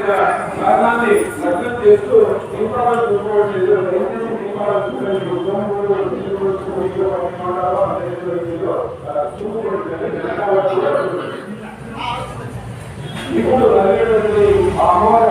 కారణాన్ని నష్టం చేస్తూ దీపావళి చూపవట్లేదు దయచేసి దీపావళి చూడండి ఇప్పుడు అమ్మవారి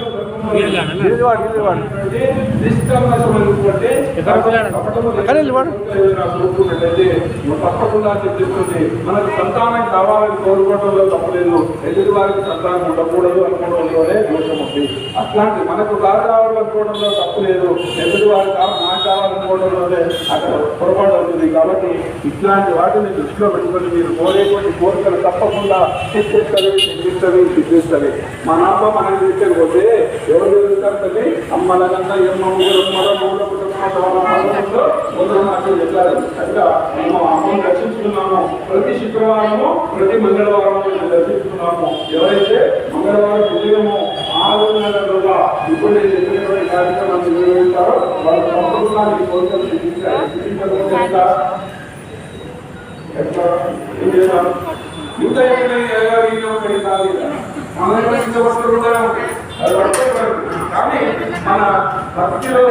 తప్పకుండా చెప్తుంది మనకు సంతానం కావాలని కోరుకోవడంలో తప్పలేదు ఎదుటి వారికి సంతానం ఉండకూడదు అనుకోవడంలోనే దోషం ఉంది అట్లాంటి మనకు కాదు కావాలనుకోవడంలో తప్పలేదు ఎదుటి వారికి కావాలి నాకు కావాలనుకోవడంలోనే అక్కడ పొరపాటు అవుతుంది కాబట్టి ఇట్లాంటి వాటిని దృష్టిలో పెట్టుకొని మీరు కోరేటువంటి కోరికలు తప్పకుండా సిద్ధిస్తవి సిద్ధిస్తవి సిద్ధిస్తవి మా నాన్న మనం తీసుకెళ్ళిపోతే ఎవరు ఎదుగుతారు తల్లి అమ్మలనన్నా ఎమ్మ మూడు మర మేము అమ్మను దర్శించుకున్నాము ప్రతి శుక్రవారము ప్రతి మంగళవారము మేము దర్శించుకున్నాము ఎవరైతే మంగళవారం ఉదయము ఆరున్నర రోజుల ఇప్పుడు నేను చెప్పినటువంటి కార్యక్రమాన్ని నిర్వహిస్తారో వాళ్ళ తప్పకుండా కోరికలు ఎట్లా? ఏం ఇంకా ఎక్కడైనా మన భక్తిలో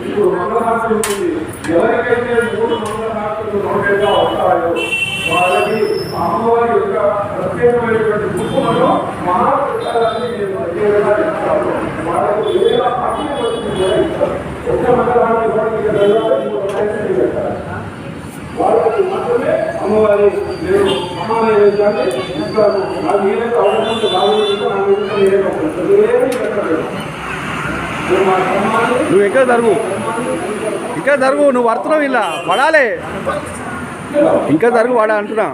ఇప్పుడు మంగళహారతి ఉంటుంది ఎవరికైతే మూడు మంగళహారతులు నోటేగా వస్తాయో వాళ్ళకి అమ్మవారి యొక్క ప్రత్యేకమైనటువంటి గుర్తులను మహాప్రసాదాన్ని నేను వాళ్ళకి వేల. ఒక్క మంగళహారతి ఇవ్వడానికి అమ్మవారి నేను అమ్మ నైవేద్యాన్ని ఇస్తాను నాకు ఏదైతే ఉంటే బాగుంటుందో ఏదైనా అమ్మాని నువ్వు ఎక్కడ జరుగు? ఇంకా జరుగు. నువ్వు వరుతున్నావు ఇలా. పడాలి. ఇంకా జరుగు వాడా అంటున్నా.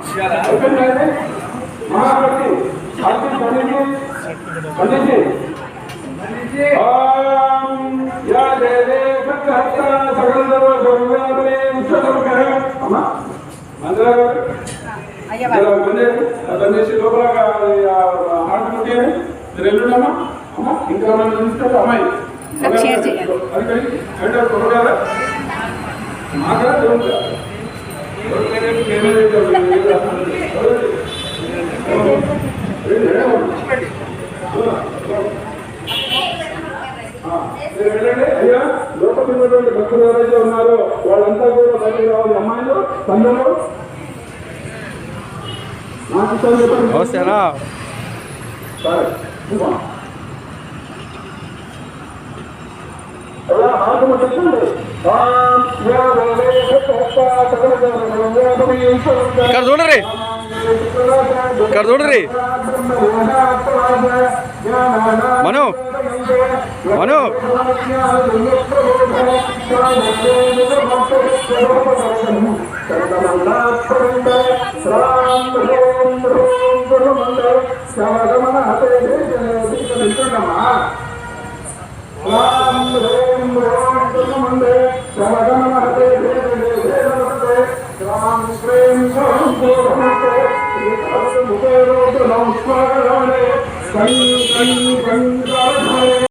చేసి లోపల ముట్టే మీరు ఎల్లుండమ్మా అమ్మ ఇంకా మనం అమ్మాయి. దేవుడుగా అయ్యా లోపల ఉన్నటువంటి భక్తులు ఎవరైతే ఉన్నారో వాళ్ళంతా కూడా బయటకు రావాలి. అమ్మాయిలు సందరు Oh, set up. Sorry. Move re. कर जोड़ रे कर जोड़ रे సర్వవ్యాపనే ఈశ్వరం ఇక్కడ చూడరి